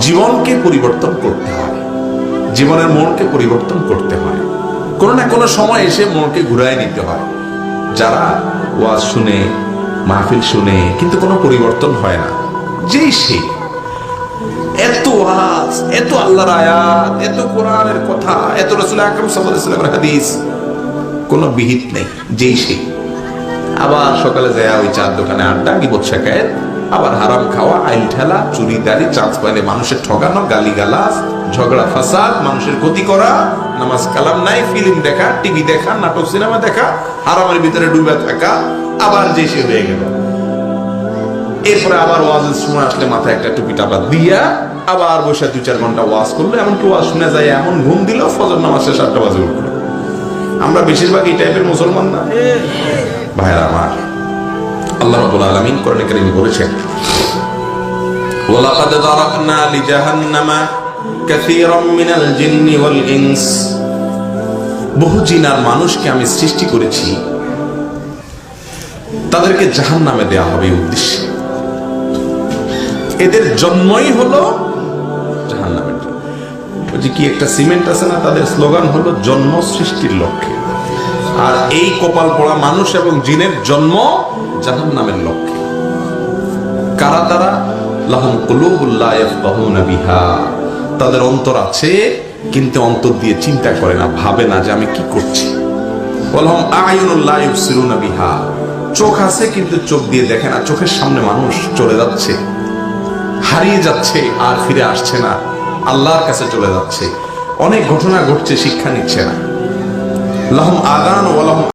জীবনকে পরিবর্তন করতে হয়। জীবনের মনকে পরিবর্তন করতে হয়। কোনো না কোনো সময় এসে মনকে ঘুরায় নিতে হয়। যারা ওয়াজ শুনে, মাহফিল শুনে, কিন্তু কোনো পরিবর্তন হয় না। যেই সেই এত ওয়াজ, এত আল্লাহর আয়াত, এত কোরআনের কথা, এত রসুল আকরম সাল্লাল্লাহু হাদিস, কোনো বিহিত নেই। যেই সেই আবার সকালে যায় ওই চার দোকানে আড্ডা বিপদ শেখায় আবার হারাম খাওয়া, আইল ঠেলা, চুরি, দাড়ি চান্স পাইলে মানুষের ঠগানো গালি গালাজ ঝগড়া, ফাসাদ, মানুষের ক্ষতি করা, নামাজ কালাম নাই ফিল্ম দেখা টিভি দেখা, নাটক সিনেমা দেখা, হারামের ভিতরে ডুবে থাকা, আবার যে সে হয়ে গেল। এরপরে আবার ওয়াজের সময় আসলে মাথায় একটা টুপি টাপা দিয়া আবার বসে দুই, চার ঘণ্টা ওয়াজ করল এমন এমনকি ওয়াজ শুনে যায়, এমন ঘুম দিল, ফজর নামাজ শেষ আটটা বাজে উঠল। আমরা বেশিরভাগ এই টাইপের মুসলমান না। ভাইরা আমার আল্লাহ বলেছেন বহু জিন আর মানুষকে আমি সৃষ্টি করেছি, তাদেরকে জাহান্নামে দেয়া হবে উদ্দেশ্যে। এদের জন্মই হলো জাহান্নামের জন্য। ওই যে কি একটা সিমেন্ট আছে না, তাদের স্লোগান হলো জন্ম সৃষ্টির লক্ষ্যে। আর এই কপাল পড়া মানুষ এবং জিনের জন্ম জাহান নামের লক্ষ্যে। কারা তারা? লাহুম বিহা। তাদের অন্তর আছে, কিন্তু অন্তর দিয়ে চিন্তা করে না, ভাবে না যে আমি কি করছি। বিহা। চোখ আছে, কিন্তু চোখ দিয়ে দেখে না। চোখের সামনে মানুষ চলে যাচ্ছে। হারিয়ে যাচ্ছে, আর ফিরে আসছে না। আল্লাহর কাছে চলে যাচ্ছে। অনেক ঘটনা ঘটছে, শিক্ষা নিচ্ছে না। লাহুম আদান ওয়ালাহুম